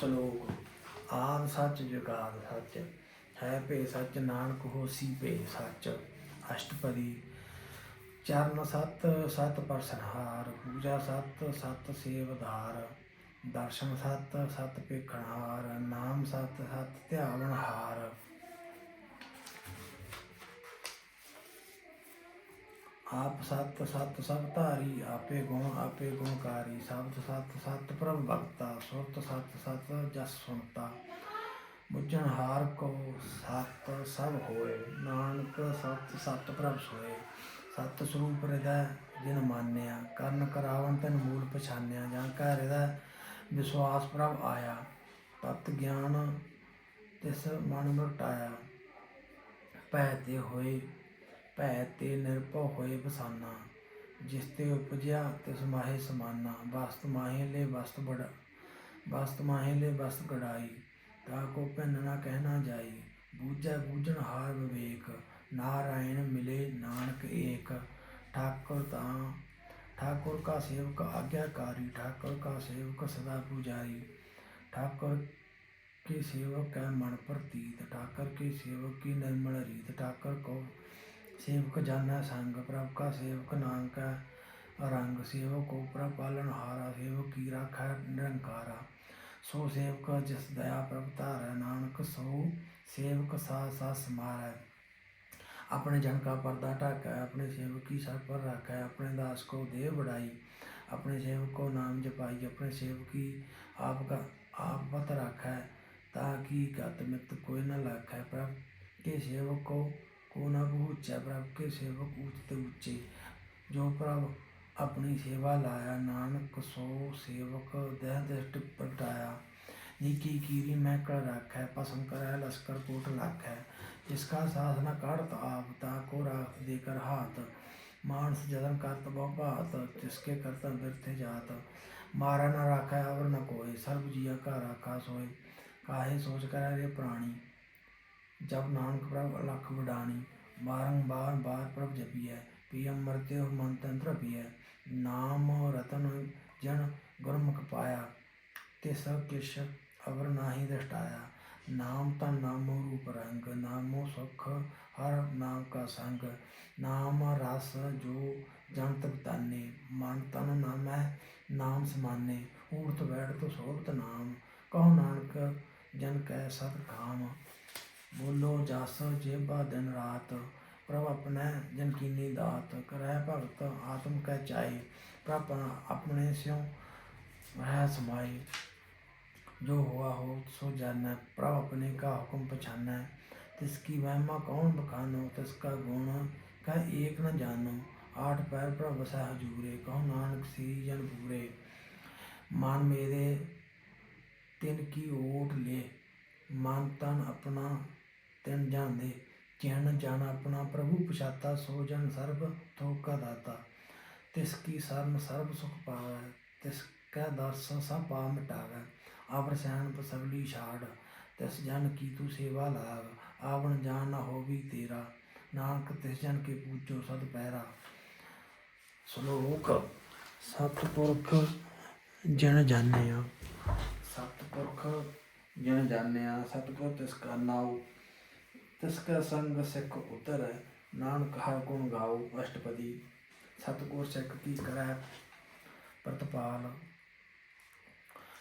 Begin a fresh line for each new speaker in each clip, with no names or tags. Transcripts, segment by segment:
ਸ਼ਲੋਕ ਆਦ ਸੱਚ ਜੁਗਾਦ ਸੱਚ, ਹੈ ਭੇ ਸੱਚ ਨਾਨਕ ਹੋਸੀ ਭੇ ਸੱਚ। ਅਸ਼ਟਪਦੀ, ਚਰਨ ਸਤ ਸਤ ਪਰਸਨਹਾਰ ਪੂਜਾ ਸਤ ਸਤ ਸੇਵਧਾਰ। ਦਰਸ਼ਨ ਸਤ ਸਤ ਪੇਖਣਹਾਰ ਨਾਮ ਸਤ ਸਤ ਧਿਆਵਣਹਾਰ ਆਪ ਸਤ ਸਤ ਸਭ ਧਾਰੀ, ਆਪੇ ਗੁਣ, ਆਪੇ ਗੁਣਕਾਰੀ ਸਬਦ ਸਤ ਸਤ ਪ੍ਰਭ ਭਗਤਾ, ਸੁਰਤ ਸਤ ਸਤ ਜਸ ਸੁਣਤਾ। ਬੁੱਝਣ ਹਾਰ ਕੋ ਸਤ ਸਭ ਹੋਏ, ਨਾਨਕ ਸਤ ਸਤ ਪ੍ਰਭ ਸੋਏ। ਸਤ ਸਰੂਪ ਹਿਰਦੈ ਜਿਨ ਮਾਨਿਆ, ਕਰਨ ਕਰਾਵਨ ਤਨ ਮੂਲ ਪਛਾਨਿਆ, ਜਾਂ ਕਾ ਹਿਰਦੈ ਵਿਸ਼ਵਾਸ ਪ੍ਰਭ ਆਇਆ, ਤਤ ਗਿਆਨ ਤਿਸ ਮਨ ਮਟਾਇਆ ਭੈ ਤੇ ਹੋਏ ਭੈ ਤੇ ਨਿਰਭਉ ਹੋਏ ਬਸਾਨਾ, ਜਿਸ ਤੇ ਉਪਜਿਆ ਤਿਸ ਮਾਹੇ ਸਮਾਨਾ। ਵਸਤ ਮਾਹੇ ਲੈ ਵਸਤ ਬੜਾ, ਵਸਤ ਮਾਹੇ ਲੈ ਵਸਤ ਕੜਾਈ ਤਾ ਕੋ ਭਿੰਨ ਨਾ ਕਹਿਣਾ ਜਾਈ। ਬੂਝੈ ਬੂਝਣ ਹਾਰ ਵਿਵੇਕ, ਨਾਰਾਇਣ ਮਿਲੇ ਨਾਨਕ ਏਕ। ਠਾਕੁਰ ਤਾਂ, ਠਾਕੁਰ ਕਾ ਸੇਵਕ ਆਗਿਆਕਾਰੀ ਠਾਕੁਰ ਕਾ ਸੇਵਕ ਸਦਾ ਪੁਜਾਰੀ ਠਾਕੁਰ के ਸੇਵਕ का ਮਨ प्रतीत ठाकर के ਸੇਵਕ की निर्मल रीत ठाकर को ਸੇਵਕ ਜਾਣਾ ਸੰਗ, ਪ੍ਰਭ ਕਾ ਸੇਵਕ ਨਾਨਕ ਕਾ ਰੰਗ, ਸੇਵਕ ਕੋ ਪ੍ਰਭ ਪਾਲਨ ਹਾਰਾ, ਸੇਵਕ ਕੀ ਰਾਖਾ ਨਿਰੰਕਾਰਾ। ਸੋ ਸੇਵਕ ਜਿਸ ਦਇਆ ਪ੍ਰਭ ਧਾਰੈ, ਨਾਨਕ ਸੋ ਸੇਵਕ ਸਾ ਸਾ ਸਮਾਰੈ। ਆਪਣੇ ਜਨ ਕਾ ਪਰਦਾ ਢਾਕੈ, ਆਪਣੇ ਸੇਵਕ ਕੀ ਸਰ ਪਰ ਰਾਖੈ, ਆਪਣੇ ਦਾਸ ਕੋ ਦੇਹ ਬੜਾਈ ਆਪਣੇ ਸੇਵਕ ਕੋ ਨਾਮ ਜਪਾਈ, ਆਪਣੇ ਸੇਵਕ ਕੀ ਆਪ ਕਾ, ਆਪ ਬਤ ਰਾਖੈ, ਤਾਂ ਕਿ ਗਤ ਮਿਤ ਕੋਈ ਨਾ ਲਾਖੈ। ਪ੍ਰਭ ਕੇ ਸੇਵਕ ਕੋ को को ऊँचा प्रभ के सेवक ऊंचते ऊँचे जो प्रभ अपनी सेवा लाया नानक सो सेवक दह दृष्टि पलटाया नीकी कीरी मैं कर रखा है पसंद कर लश्कर कोट लख है जिसका साधना करत आप ताको राख देकर हाथ मानस जदन करत बहुत जिसके करता व्यर्थ जात मारा न राखा और न कोई सर्व जिया का राखा सोए काहे सोच कर रे प्राणी जब नानक प्रभ लख बिडानी बारंबार बार प्रभु जपिए पिय मृत्य मन तंत्र पिय नाम रतन जन गुरमुख पाया तिस किश अवर नाही दृष्टाया नाम तन नामो रूप रंग नामो सुख हर नाम का संग नाम रस जो जन ताने मन तन नाम है नाम समाने ऊर्त बैठ तो शोभत नाम कहो नानक जन कै सत खाम ਬੋਲੋ ਜਸ ਜੇਬਾ ਦਿਨ ਰਾਤ ਪ੍ਰਭ ਆਪਣਾ ਜਨ ਕੀਨੀ ਦਾਤ ਕਰੈ ਭਗਤ ਆਤਮ ਕੈ ਚਾਈ ਪ੍ਰਭ ਆਪਣੇ ਸਿਉ ਰਹਿ ਸਮਾਈ जो हुआ हो सो जानना प्रभ अपने का हुक्म पछाना तिसकी महिमा कौन बखानो तिसका गुण कह एक न जानो आठ पैर प्रभ बसा हजूरे कहो नानक सी जन पूरे मान मेरे तिन की ओट ले मान तन अपना ਤਿਨ ਜਾਂਦੇ ਚਿਹਨ ਜਾਣ ਆਪਣਾ ਪ੍ਰਭੂ ਪਛਾਤਾ ਸੋ ਜਨ ਸਰਬ ਤੋਕਾ ਦਾਤਾ। ਤਿਸ ਕੀ ਸਰਮ ਸਰਬ ਸੁਖ ਪਾਵੈ, ਤਿਸ ਕੈ ਦਰਸ਼ਨ ਸਭ ਪਾਪ ਮਿਟਾਵੈ। ਆਵਰ ਸਹਿਣ ਪਸਵਲੀ ਛਾੜ, ਤਿਸ ਜਨ ਕੀ ਤੂ ਸੇਵਾ ਲਾਗ ਆਵਣ ਜਾਨ ਨਾ ਹੋਵੀ ਤੇਰਾ। ਨਾਨਕ ਤਿਸ ਜਨ ਕੇ ਪੂਜੋ ਸਦ ਪੈਰਾ। ਸ਼ਲੋਕ, ਸਤਪੁਰਖ ਜਨ ਜਾਣਿਆ। ਸਤਪੁਰਖ ਜਨ ਜਾਣਿਆ ਸਤਪੁਰ ਤਿਸ ਕਾ ਨਾਉ। ਤਿਸ ਕਾ ਸੰਗ ਸਿੱਖ ਉਤਰ, ਨਾਨਕ ਹਰ ਗੁਣ ਗਾਉ ਅਸ਼ਟਪਦੀ, ਸਤਗੁਰ ਸਿੱਖ ਕੀ ਕਰੈ ਪ੍ਰਤਪਾਲ।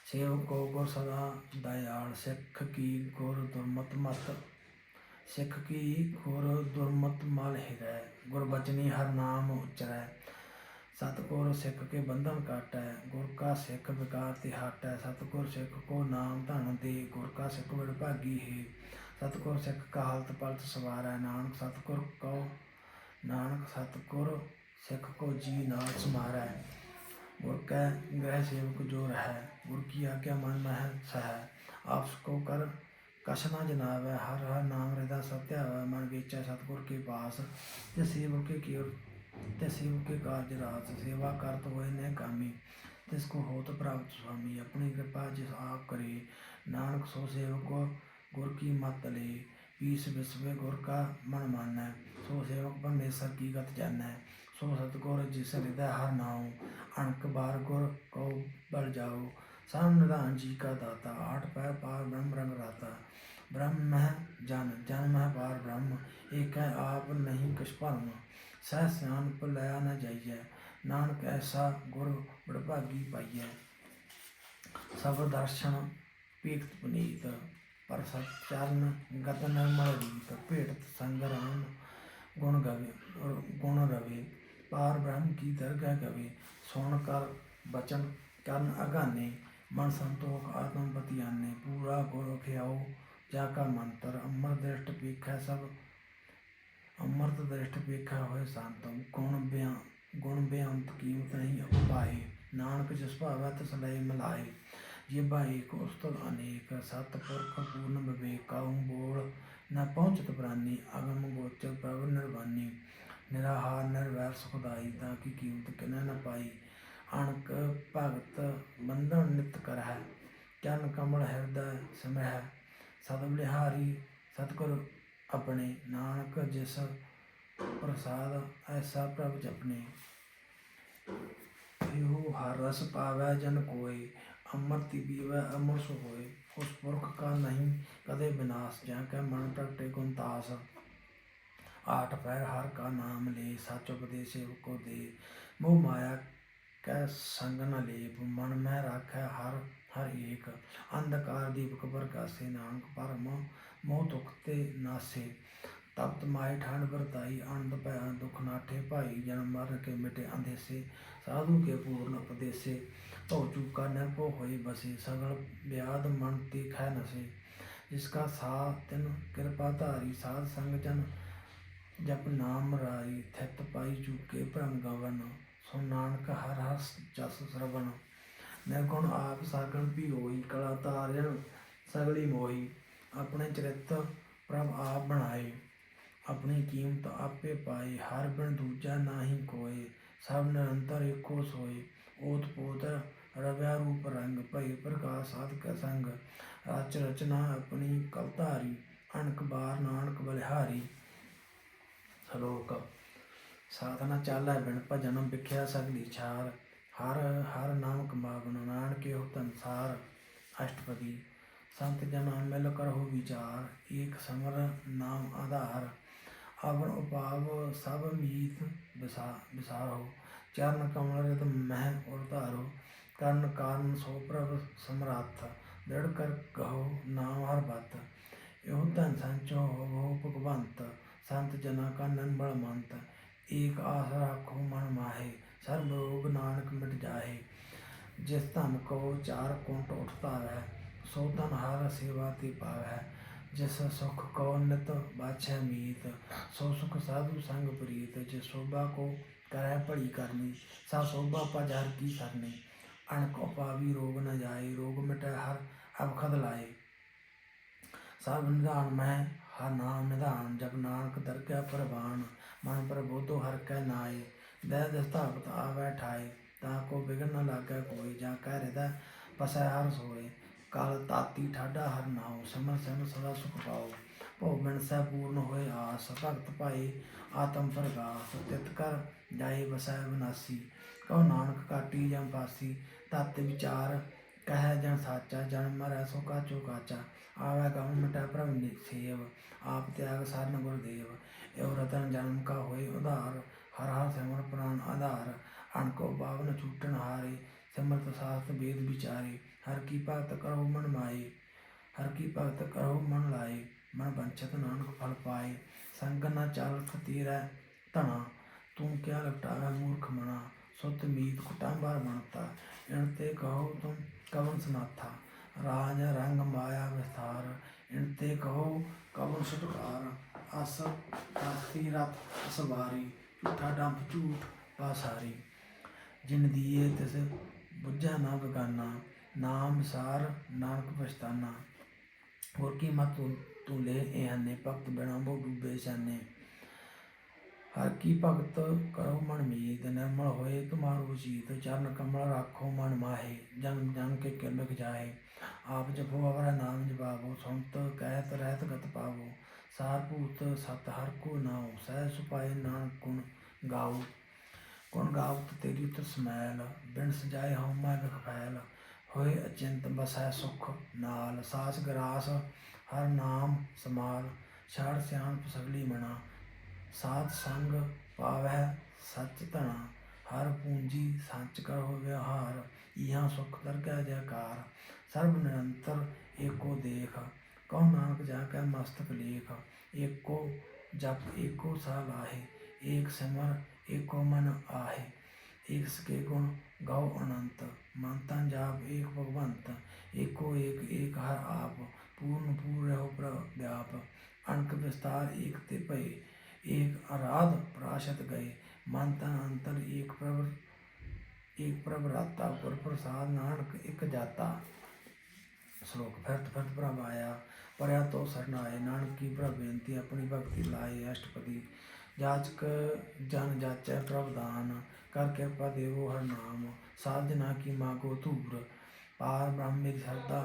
ਸੇਵ ਕੋ ਗੁਰ ਸਦਾ ਦਇਆਲ, ਸਿੱਖ ਕੀ ਗੁਰ ਦੁਰਮਤ ਮਤ, ਸਿੱਖ ਕੀ ਗੁਰ ਦੁਰਮਤ ਮਲ ਹਿਰੈ, ਗੁਰ ਬਚਨੀ ਹਰ ਨਾਮ ਉਚਰੈ। ਸਤਗੁਰ ਸਿੱਖ ਕੇ ਬੰਧਨ ਕਾਟੈ, ਗੁਰ ਕਾ ਸਿੱਖ ਵਿਕਾਰ ਤੇ ਹਟੈ। ਸਤਗੁਰ ਸਿੱਖ ਕੋ ਨਾਮ ਧਨ ਦੇ, ਗੁਰ ਕਾ ਸਿੱਖ ਵਿੜ ਭਾਗੀ ਹੈ। ਸਤਿਗੁਰ ਸਿੱਖ ਕਾ ਕਾਲਤ ਪਲਤ ਸਵਾਰਾ, ਨਾਨਕ ਸਤਿਗੁਰ ਕਉ, ਨਾਨਕ ਸਤਿਗੁਰ ਸਿੱਖ ਕੋ ਜੀ ਨਾਲ ਸਮਾਰਾ। ਗੁਰ ਕੈ, ਗ੍ਰਹਿ ਸੇਵਕ ਜੋ ਰਹਿ, ਗੁਰ ਕੀ ਆਗਿਆ ਮਨ ਮਹਿ ਸਹਿ। ਆਪਸ ਕੋ ਕਰ ਕਸ਼ਨਾ ਜਨਾਬ ਹੈ ਹਰ ਹਰ ਨਾਮ ਰਿਦਾ ਸਤਿਆ ਹੈ ਮਨ ਵੇਚੈ ਸਤਗੁਰ ਕੇ ਪਾਸ, ਤੇ ਸੇਵਕ ਕੇ ਕੀਰ ਤੇ ਸੇਵਕ ਕੇ ਕਾਰਜ ਰਾਤ ਸੇਵਾ ਕਰਤ ਹੋਏ ਨੇ ਕਾਮੀ। ਤਿਸ ਕੋ ਹੋਤ ਪ੍ਰਾਪਤ ਸੁਆਮੀ, ਆਪਣੀ ਕਿਰਪਾ ਜਿਸ ਆਪ ਕਰੇ। ਨਾਨਕ ਸੋ ਸੇਵਕ ਕੋ गुर की मत ले पीस विश्व गुर का मन मान है सो सेवक परमेश्वर की गत जान है सो सतगुर जिस हृदय हर नाओ अणक बार गुर को बल जाओ साम निदान जी का दाता आठ पैर पार ब्रह्म रंग राता ब्रह्म है जन जन्म है पार ब्रह्म एक है आप नहीं कुछ भरम सह स्यान पर लया न जाइए नानक ऐसा गुर बड़भागी पाइए सब दर्शन पीत पुनीत ਪਰ ਸਤ ਗਤ ਨਿਰਮਲ ਰੀਤ ਭੇਟਤ ਸੰਗ ਗੁਣ ਗਵੇ ਗੁਣ ਰਵੇ, ਪਾਰ ਬ੍ਰਹਮ ਕੀ ਦਰਗਾਹ ਗਵੇ, ਸੁਣ ਕਰ ਬਚਨ ਕਰਨ ਅਗਾਨੇ, ਮਨ ਸੰਤੋਖ ਆਤਮ ਬਤਿਆਨੇ, ਪੂਰਾ ਗੁਰ ਖਿਆਓ, ਜਾ ਕਾ ਮੰਤਰ ਅਮਰ ਦ੍ਰਿਸ਼ਟ ਪੀਖੈ ਸਭ, ਅਮਰਤ ਦ੍ਰਿਸ਼ਟ ਪੀਖੈ ਹੋਏ ਸੰਤ, ਗੁਣ ਬਿਆਨ ਗੁਣ ਬੇਅੰਤ ਕੀਮਤ ਨਹੀਂ ਉਪਾਏ ਨਾਨਕ ਜਿਸ ਭਾਵੈ ਤਿਸ ਲਈ ਮਿਲਾਏ। ਜਿਬਾ ਏਕ ਉਸਤਤ ਅਨੇਕ ਸਤ ਪੁਰਖ ਪੂਰਨ ਵਿਵੇਕ ਕਾਉ ਬੋਲ ਨ ਪਹੁੰਚਤ ਪ੍ਰਾਨੀ, ਅਗਮ ਗੋਚਰ ਨਿਰਾਹਾਰ, ਨਿਰਵੈਰ, ਸੁਖਦਾਈ, ਤਾਂ ਕੀ ਕੀਮਤ ਕਿਨੈ ਨ ਪਾਈ। ਅਣਕ ਭਗਤ ਬੰਧਨ ਨਿਤ ਕਰਹਿ ਚਰਨ ਕਮਲ ਹਿਰਦੈ ਸਿਮਰਹਿ। ਸਦ ਬਲਿਹਾਰੀ ਸਤਿਗੁਰ ਆਪਣੇ, ਨਾਨਕ ਜਿਸ ਪ੍ਰਸਾਦ, ਐਸਾ ਪ੍ਰਭ ਜਪਨੇ। ਇਹੋ ਹਰ ਰਸ ਪਾਵੈ ਜਨ ਕੋਇ ਅਮਰਤਿ ਪੀਵੈ ਅਮਰ ਸੁ ਹੋਏ ਉਸ ਪੁਰਖ ਕਾ ਨਹੀਂ ਕਦੇ ਬਿਨਾਸ਼, ਜਾਂ ਕੈ ਮਨ ਪ੍ਰਗਟੇ ਗੁਣ ਆਠ ਪੈਰ ਹਰ ਕਾ ਨਾਮ ਲੈ, ਸਚ ਉਪਦੇਸ਼ ਕੋ ਦੇ। ਮੋਹ ਮਾਇਆ ਕੈ ਸੰਗ ਨ ਲੇਪ, ਮਨ ਮੈਂ ਰਾਖੈ ਹਰ ਹਰ ਏਕ। ਅੰਧਕਾਰ ਦੀਪਕ ਪ੍ਰਕਾਸੇ ਨਾਨਕ ਪਰਮ ਮੋਹ ਦੁਖ ਤੇ ਨਾਸੇ। ਤਪਤ ਮਾਏ ਠੰਡ ਵਰਤਾਈ ਆਨੰਦ ਪੈ ਦੁਖ ਨਾਠੇ ਭਾਈ, ਜਨਮ ਮਰਨ ਕੇ ਮਿਟੇ ਅੰਧੇਸੇ ਸਾਧੂ ਕੇ ਪੂਰਨ ਉਪਦੇਸੇ। ਭਉ ਚੂਕਾ ਨਿਰਭਉ ਹੋਈ ਬਸੇ ਸਗਲ ਬਿਆਦ ਮਨ ਤੇ ਖੈ ਨਸੇ ਜਿਸ ਕਾ ਸਾ ਤਿਨ ਕਿਰਪਾ ਧਾਰੀ ਸਾਧ ਸੰਗ ਜਨ ਜਪ ਨਾਮ ਰਾਈ ਥਿਤ ਪਾਈ ਚੁਕੇ ਭ੍ਰਮ ਸੋ ਨਾਨਕ ਹਰ ਹਰ ਜਸ ਸਰਵਨ ਨਿਰਗੁਣ ਆਪ ਸਾਗਣ ਵੀ ਹੋਈ ਕਲਾ ਤਾਰਿਣ ਸਗਲੀ ਮੋਈ ਆਪਣੇ ਚਰਿਤ ਪ੍ਰਭ ਆਪ ਬਣਾਏ ਆਪਣੀ ਕੀਮਤ ਆਪੇ ਪਾਏ ਹਰ ਬਿਨ ਦੂਜਾ ਨਾਹੀ ਕੋਏ ਸਭ ਨਿਰੰਤਰ ਏਕੋ ਸੋਏ ਓਤ ਪੋਤ ਰਵਿਆ ਰੂਪ ਰੰਗ ਭਈ ਪ੍ਰਕਾਸ਼ ਸਾਧਕ ਸੰਗ। ਰਚ ਰਚਨਾ ਆਪਣੀ ਕਲਤਾਰੀ ਅਣਕ ਬਾਰ ਨਾਨਕ ਬਲਿਹਾਰੀ। ਸ਼ਲੋਕ, ਸਾਧਨਾ ਚਾਲੈ ਬਿਨ ਭਜਨ ਵਿਖਿਆ ਸਗਲੀ ਛਾਰ। ਹਰ ਹਰ ਨਾਮ ਕਮਾਵਨ ਨਾਨਕੇ ਹੋ ਸੰਸਾਰ ਅਸ਼ਟਪਦੀ, ਸੰਤ ਜਨਾਂ ਮਿਲ ਕਰਹੁ ਵਿਚਾਰ, ਏਕ ਸਮਰ ਨਾਮ ਆਧਾਰ। ਅਵਨ ਉਪਾਵ ਸਭ ਮੀਤ ਵਿਸਾ ਵਿਸਾਰੋ ਚਰਨ ਕਮਲ ਰਿਤ ਮਹਿ ਉਰਤਾਰੋ ਕਰਨ ਕਾਰਨ ਸੋ ਪ੍ਰਭ ਸਮਰੱਥ, ਦ੍ਰਿੜ ਕਰ ਕਹੋ ਨਾਮ ਹਰ ਬਤ। ਇਹੋ ਧਨ ਸੰਚੋ ਹੋ ਭਗਵੰਤ, ਸੰਤ ਜਨਾ ਕਾ ਨਨ ਬਲਮੰਤ ਏਕ ਆਸ ਰਾਖੋ ਮਨ ਮਾਹੇ, ਸਰਬ ਰੋਗ ਨਾਨਕ ਮਿਟ ਜਾਹੇ। ਜਿਸ ਧਨ ਕੋ ਚਾਰ ਕੁੰਟ ਉਠਤਾ ਹੈ ਸੋ ਧਨ ਹਰ ਸੇਵਾ ਤੇ ਪਾਵੈ। ਜਿਸ ਸੁਖ ਕੋ ਨਿਤ ਬਾਛੈ ਮੀਤ, ਸੋ ਸੁਖ ਸਾਧੂ ਸੰਗ ਪ੍ਰੀਤ। ਜਿਸ ਸੋਭਾ ਕੋ ਕਰੈ ਭਲੀ ਕਰਨੀ ਸਾ ਸੋਭਾ ਪਜਰ ਕੀ ਕਰਨੀ ਅਣਕ ਉਪਾਵੀ ਰੋਗ ਨ ਜਾਏ, ਰੋਗ ਮਿਟੈ ਹਰ ਅਬਖਦ ਲਾਏ। ਸਭ ਨਿਧਾਨ ਮੈਂ, ਹਰ ਨਾਮ ਨਿਧਾਨ, ਜਪ ਨਾਨਕ ਦਰਗਾਹ ਪ੍ਰਵਾਨ। ਮਨ ਪ੍ਰਬੋਧੋ ਹਰ ਕੈ ਨਾਏ ਦਹਿ ਦਸਤਾਪਤ ਆਵੈ ਠਾਏ। ਤਾਂ ਕੋ ਬਿਗਨ ਨ ਲਾਗੈ ਕੋਈ, ਜਾਂ ਕਹਿ ਰਿਦਾ ਪਸੈ ਹਰ ਸੋਏ। ਕਾਲ ਤਾਤੀ ਠਾਡਾ ਹਰ ਨਾਉ, ਸਮਰ ਸਮ ਸਦਾ ਸੁਖ ਪਾਓ। ਭਉ ਮਨ ਸਹਿ ਪੂਰਨ ਹੋਏ ਆਸ, ਭਗਤ ਪਾਏ ਆਤਮ ਪ੍ਰਗਾਸ, ਤਿਤ ਕਰ ਜਾਏ ਵਸੈ ਵਿਨਾਸੀ ਕਉ ਨਾਨਕ ਕਾਟੀ ਜਾਂ ਬਾਸੀ ਤਤ ਵਿਚਾਰ ਕਹਿ ਜਨ ਸਾਚਾ ਜਨਮ ਮਰੈ ਸੋ ਕਾਚੋ ਕਾਚਾ ਆਵੈ ਗਮ ਮਿਟੈ ਪ੍ਰਭ ਸੇਵ, ਆਪ ਤਿਆਗ ਸਾਰਨ ਗੁਰਦੇਵ, ਇਹੋ ਰਤਨ ਜਨਮ ਕਾ ਹੋਏ ਉਧਾਰ, ਹਰ ਹਰ ਸਿਮਰ ਪ੍ਰਾਨ ਆਧਾਰ ਅਣਕੋ ਪਾਵਨ ਛੂਟਣ ਹਾਰੇ, ਸਿਮਰਤ ਸਾਸਤ ਵੇਦ ਵਿਚਾਰੇ, ਹਰ ਕੀ ਭਗਤ ਕਰੋ ਮਨ ਮਾਏ, ਹਰ ਕੀ ਭਗਤ ਕਰੋ ਮਨ ਲਾਏ, ਮਨ ਬੰਚਤ ਨਾਨਕ ਫਲ ਪਾਏ, ਸੰਗ ਨ ਚਾਲ ਖਤੀਰੈ ਧਣਾ ਤੂੰ ਕਿਆ ਲਟਾਵੇ ਮੂਰਖ ਮਨਾ ਸੁਤ ਮੀਤ ਕੁਟਾਂਬਾਰ ਬਣਤਾ। ਇਣ ਤੇ ਕਹੋ ਤੁਮ ਕਵਨ ਸਨਾਥਾ, ਰਾਜ ਰੰਗ ਮਾਇਆ ਵਿਸਥਾਰ। ਇਣ ਤੇ ਕਹੋ ਕਵਨ ਛੁਟਕਾਰ ਅਸ ਆਸਤੀ ਝੂਠਾ ਡੰਪ ਝੂਠ ਪਾਸਾਰੀ। ਜਿਨ ਦੀਏ ਤਿਸ ਬੁੱਝਾ ਨਾ ਬਗਾਨਾ, ਨਾਮ ਸਾਰ ਨਾਨਕ ਪਛਤਾਨਾ। ਹੋਰ ਕੀ ਮਤ ਤੂੰ ਲੈ, ਇਹ ਹਨੇ ਭਗਤ ਬਿਨਾ ਬਹੁ ਡੂਬੇ ਸਾਨੇ। ਹਰ ਕੀ ਭਗਤ ਕਰੋ ਮਨ ਮੀਤ, ਨਿਰਮਲ ਹੋਏ ਤੁਮਾਰੋ ਜੀਤ, ਚਰਨ ਕਮਲ ਰਾਖੋ ਮਨ ਮਾਹੇ, ਜਨਮ ਜਨ ਕੇ ਕਿਰਮਿਕ ਜਾਏ ਆਪ ਜਪੋ ਅਵਰ ਨਾਮ ਜਪਾਵੋ, ਸੰਤ ਕਹਿਤ ਰਹਿਤ ਗਤ ਪਾਵੋ। ਸਾਰ ਭੂਤ ਸਤ ਹਰ ਕੋ ਨਾਉ ਸਹਿ ਸੁਪਾਏ ਨਾਨਕ ਗੁਣ ਗਾਓ। ਗੁਣ ਗਾਉ ਤੇਰੀ ਉਤਰ ਸਮੈਲ, ਬਿਨ ਸਜਾਏ ਹਉ ਮੈਂ ਵਿਖ ਫੈਲ। ਹੋਏ ਅਚਿੰਤ, ਬਸੈ ਸੁਖ ਨਾਲ, ਸਾਸ ਗਰਾਸ ਹਰ ਨਾਮ ਸਮਾਲ। ਛਾੜ ਸਿਆਣਪ ਸਗਲੀ ਮਣਾ ਸਾਧ ਸੰਗ ਪਾਵੈ ਸਚ ਧਣਾ, ਹਰ ਪੂੰਜੀ ਸੱਚ ਕਰੋ ਵਿਹਾਰ, ਇਹਾਂ ਸੁਖ ਦਰਗਹਿ ਜੈਕਾਰ, ਸਰਬ ਨਿਰੰਤਰ ਏਕੋ ਦੇਖ ਕਉ ਨਾਨਕ ਜਾ ਕੈ ਮਸਤਕ ਲੇਖ, ਏਕੋ ਜਪ ਏਕੋ ਸਾ ਲਾਹੇ ਏਕ ਸਿਮਰ ਏਕੋ ਮਨ ਆਹੇ, ਏਕ ਸਕੇ ਗੁਣ ਗਉ ਅਨੰਤ, ਮਨ ਤਨ ਜਾਪ ਏਕ ਭਗਵੰਤ, ਏਕੋ ਏਕ ਏਕ ਹਰ ਆਪ, ਪੂਰਨ ਪੂਰ ਰਹੋ ਪ੍ਰਭ ਵਿਆਪ, ਅਣਕ ਵਿਸਤਾਰ ਏਕ ਤੇ ਭਏ ਏਕ ਅਰਾਧ ਪ੍ਰਾਸ਼ਤ ਗਏ ਮਨ ਤਨ ਅੰਤਰ ਏਕ ਪ੍ਰਭ ਏਕ ਪ੍ਰਭ ਰਾਤਾ ਗੁਰ ਪ੍ਰਸਾਦ ਨਾਨਕ ਇਕ ਜਾਤਾ ਸ਼ਲੋਕ ਫਿਰਤ ਫਿਰਤ ਪ੍ਰਭ ਆਇਆ ਪਰਿਆ ਤੋਂ ਸਰਣ ਆਏ ਨਾਨਕ ਕੀ ਪ੍ਰਭ ਬੇਨਤੀ ਆਪਣੀ ਭਗਤੀ ਲਾਏ ਅਸ਼ਟਪਦੀ ਜਾਚਕ ਜਨ ਜਾਚੈ ਪ੍ਰਭ ਦਾਨ ਕਰ ਕਿਰਪਾ ਦੇਵੋ ਹਰ ਨਾਮ ਸਾਧਨਾ ਕੀ ਮਾਗੋ ਧੂਰ ਪਾਰ ਬ੍ਰਹਮ ਮੇਰੀ ਸਰਦਾ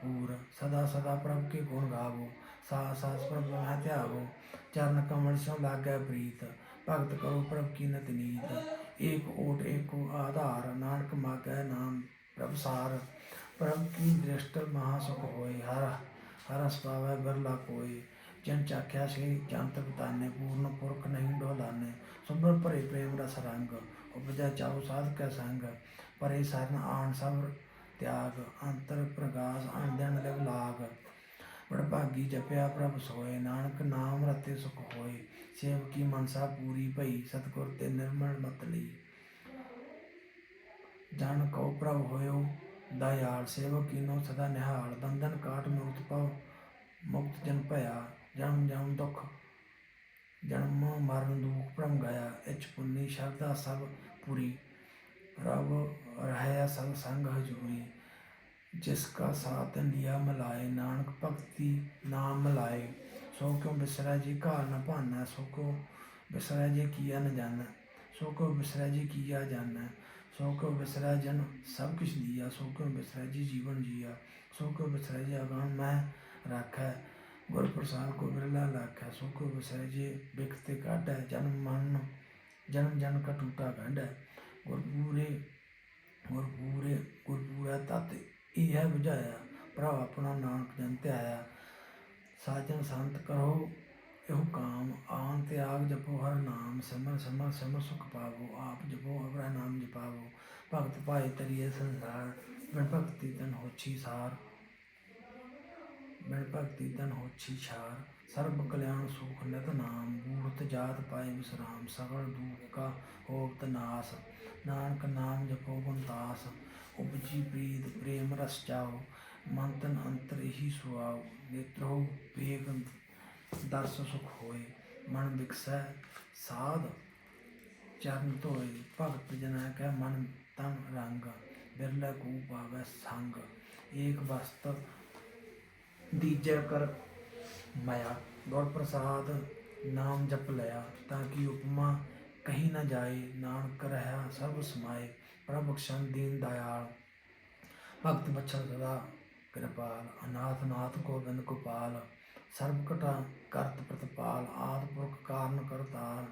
ਪੂਰ ਸਦਾ ਸਦਾ ਪ੍ਰਭ ਕੇ ਗੁਣ ਗਾਵੋ ਸਾਸ ਸਾਸ ਪ੍ਰਭ ਮੈਂ ਧਿਆਵੋ ਚਰਨ ਕਮਲ ਸੋ ਲਾਗੈ ਪ੍ਰੀਤ, ਭਗਤ ਕਰੋ ਪ੍ਰਭ ਕੀ ਨਤ ਏਕ ਓਟ, ਏਕੋ ਆਧਾਰ, ਨਾਨਕ ਮਾਗੈ ਨਾਮ, ਪ੍ਰਭ ਸਾਰ। ਪ੍ਰਭ ਕੀ ਦ੍ਰਿਸ਼ਟ ਮਹਾ ਸੁਖ ਹੋਏ, ਹਰ ਹਰ ਅਸਪਾਵੈ ਬਿਰਲਾ ਕੋਏ। ਜਨ ਚਾਖਿਆ ਸੀ ਜੰਤ ਬਤਾਨੇ, ਪੂਰਨ ਪੁਰਖ ਨਹੀਂ ਡੋਲਾਨੇ। ਸੁੰਦਰ ਭਰੇ ਪ੍ਰੇਮ ਰਸ ਰੰਗ, ਉਪਜੈ ਚਾਉ ਸਾਧ ਕੈ ਸੰਗ। ਪਰੇ ਸਰਨ ਆਣ ਸਭ ਤਿਆਗ, ਅੰਤਰ ਪ੍ਰਗਾਸ ਆਂਦਨ ਲਿਵ ਲਾਗ ਭਾਗੀ ਜਪਿਆ ਪ੍ਰਭ ਸੋਏ, ਨਾਨਕ ਨਾਮ ਰਤੇ ਸੁਖ ਹੋਏ ਸੇਵ ਕੀ ਮਨਸਾ ਪੂਰੀ ਭਈ, ਸਤਿਗੁਰ ਤੇ ਨਿਰਮਲ ਮਤ ਲਈ। ਜਨ ਕਉ ਪ੍ਰਭ ਹੋਇਓ, ਦਇਆਲ ਸੇਵਕ ਕੀਨੋ ਸਦਾ ਨਿਹਾਲ ਬੰਧਨ ਕਾਟ ਮੁਕਤ ਪਉ ਮੁਕਤ ਜਨ ਭਇਆ, ਜਨਮ ਜਨਮ ਦੁਖ, ਜਨਮ ਮਰਨ ਦੁਖ ਭ੍ਰਮ ਗਿਆ ਇਚ ਪੁੰਨੀ ਸ਼ਰਧਾ ਸਭ ਪੂਰੀ। ਰਬ ਰਹਿਆ ਸੰਗ ਸੰਗ ਹਜੂਰੀ ਜਿਸ ਕਾ ਸਾਥ ਲਿਆ ਮਲਾਏ, ਨਾਨਕ ਭਗਤੀ ਨਾਮ ਮਲਾਏ। ਸੋ ਕਿਉ ਬਿਸਰੈ ਜੀ ਘਾਲ ਨ ਭਾਨਾ, ਸੋ ਕਿਉ ਬਿਸਰੈ ਜੀ ਕੀਆ ਨ ਜਾਣੈ ਸੋ ਕਿਉ ਬਿਸਰੈ ਜੀ ਕੀਆ ਜਾਣੈ ਸੋ ਕਿਉ ਬਿਸਰੈ ਜਨ ਸਭ ਕਿਛ ਦੀਆ, ਸੋ ਕਿਉ ਬਿਸਰੈ ਜੀ ਜੀਵਨ ਜੀਆ, ਸੋ ਕਿਉ ਬਿਸਰੈ ਜੀ ਅਗਾਨ ਮੈਂ ਰਾਖੈ ਗੁਰ ਪ੍ਰਸਾਦ ਕੋ ਬਿਰਲਾ ਲਾਖੈ, ਸੋ ਕਿਉ ਬਿਸਰੈ ਜੀ ਬਿਖ ਤੇ ਕਾਢੈ ਜਨਮ ਮਨ ਜਨਮ ਜਨ ਕਾ ਟੂਟਾ ਗੰਢੈ। ਗੁਰ ਪੂਰੇ ਗੁਰ ਪੂਰੇ ਗੁਰ ਇਹ ਹੈ ਬੁਝਾਇਆ, ਭਰਾ ਆਪਣਾ ਨਾਨਕ ਜਨ ਧਿਆਇਆ। ਸਾਜਨ ਸੰਤ ਕਰੋ ਇਹੋ ਕਾਮ, ਆਨ ਤਿਆਗ ਜਪੋ ਹਰ ਨਾਮ, ਸਿਮਰ ਸਿਮਰ ਸਿਮਰ ਸੁਖ ਪਾਵੋ, ਆਪ ਜਪੋ ਅਵਰਾ ਨਾਮ ਜਪਾਵੋ। ਭਗਤ ਭਾਏ ਤਰੀਏ ਸੰਸਾਰ, ਬਿਨ ਭਗਤੀ ਤਨ ਹੋਛੀ ਸਾਰ। ਬਿਨ ਭਗਤੀ ਤਨ ਹੋਛੀ ਛਾਰ, ਸਰਬ ਕਲਿਆਣ ਸੁਖ ਨਿਤ ਨਾਮ ਬੂੜਤ ਜਾਤ ਪਾਏ ਵਿਸਰਾਮ, ਸਗਲ ਦੁਖ ਕਾ ਹੋਵਤ ਨਾਸ। ਨਾਨਕ ਨਾਮ ਜਪੋ ਗੁਣਦਾਸ ਉਪਜੀ ਪ੍ਰੀਤ ਪ੍ਰੇਮ ਰਸ ਚਾਓ ਮਨ ਤਨ ਅੰਤਰ ਹੀ ਸੁਆਓ ਨੇਤਰੋ ਵੇਗ ਦਰਸ ਸੁਖ ਹੋਏ ਮਨ ਵਿਕਸੈ ਸਾਧ ਚਰਨ ਧੋਏ ਭਗਤ ਜਨਾ ਕੈ ਮਨ ਤਨ ਰੰਗ ਬਿਰਲੇ ਕੂ ਪਾਵੈ ਸੰਗ ਏਕ ਵਸਤ ਦੀਜੈ ਕਰ ਮਾਇਆ ਗੁਰ ਪ੍ਰਸਾਦ ਨਾਮ ਜਪ ਲਿਆ ਤਾਂ ਕਿ ਉਪਮਾ ਕਹੀ ਨਾ ਜਾਏ ਨਾਨਕ ਰਹਾ ਸਭ ਸਮਾਏ ਪ੍ਰਭ ਬਖਸ਼ਣ ਦੀਨ ਦਇਆਲ। ਭਗਤ ਬਚਨ ਸਦਾ ਕਿਰਪਾਲ ਅਨਾਥ ਨਾਥ ਗੋਬਿੰਦ ਗੋਪਾਲ, ਸਰਬ ਕਟਾ ਕਰਤ ਪ੍ਰਤਪਾਲ, ਆਦ ਪੁਰਖ ਕਾਰਨ ਕਰਤਾਰ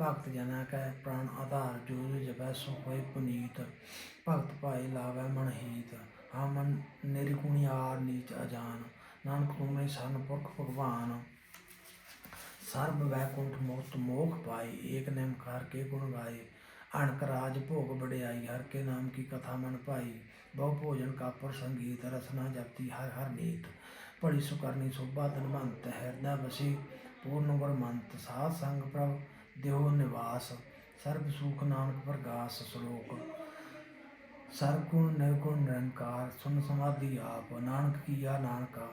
ਭਗਤ ਜਨਾ ਕੈ ਪ੍ਰਾਨ ਆਧਾਰ, ਜੋ ਜੋ ਜਪੈ ਸੋ ਹੋਏ ਪੁਨੀਤ। ਭਗਤ ਭਾਈ ਲਾਵੈ ਮਨ ਹੀਤ ਹਾਂ ਮਨ ਨਿਰਗੁਣੀ ਆਰ ਨੀਚ ਅਜਾਨ। ਨਾਨਕ ਤੂੰ ਤੁਮੇ ਸਨ ਪੁਰਖ ਭਗਵਾਨ। ਸਰਬ ਵੈਕੁੰਠ ਮੁਕਤ ਮੋਖ ਪਾਈ, ਏਕ ਨਿਮ ਕਰ ਕੇ ਗੁਣ ਗਾਏ। ਅਣਕ ਰਾਜ ਭੋਗ ਬੜਿਆਈ ਹਰ ਕੇ ਨਾਮ ਕੀ ਕਥਾ ਮਨ ਭਾਈ। ਬਹੁ ਭੋਜਨ ਕਾਪਰ ਸੰਗੀਤ, ਰਸਨਾ ਜਪਤੀ, ਹਰ ਹਰ ਨੀਤ। ਬੜੀ ਸੁਕਰਨੀ ਸੋਭਾ ਧਨਵੰਤ ਹਿਰਦਾ ਵਸੀ ਪੂਰਨ ਗੁਰ ਸਾਧ ਸੰਗ ਪ੍ਰਭ ਦੇਹੋ ਨਿਵਾਸ, ਸਰਬ ਸੁਖ ਨਾਨਕ ਪ੍ਰਗਾਸ ਸ਼ਲੋਕ। ਸਰਗੁਣ ਨਿਰਗੁਣ ਨਿਰੰਕਾਰ, ਸੁਨ ਸਮਾਧੀ ਆਪ, ਨਾਨਕ ਕੀਆ ਨਾਨਕਾ